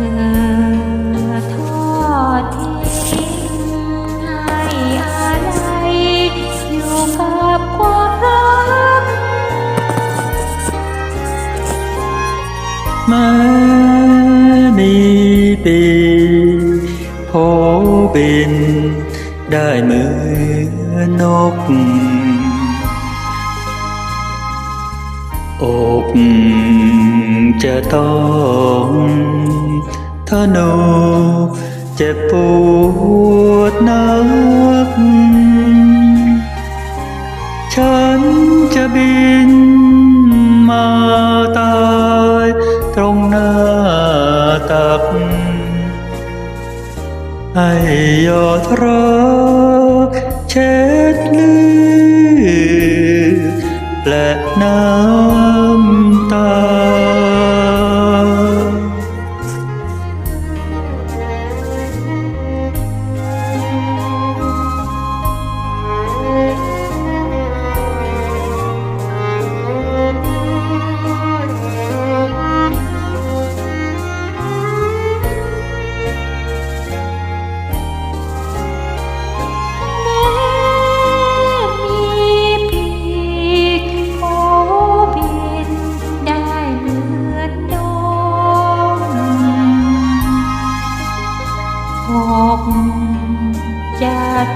มรักมานีปีโพบิน ได้เหมือนนก อกจะต้อง ทะนกเจ็บปวดนัก ฉันจะบินมาตายตรงหน้าตัก ให้ยอดรักเช็ดเลือดและน้ำ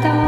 た。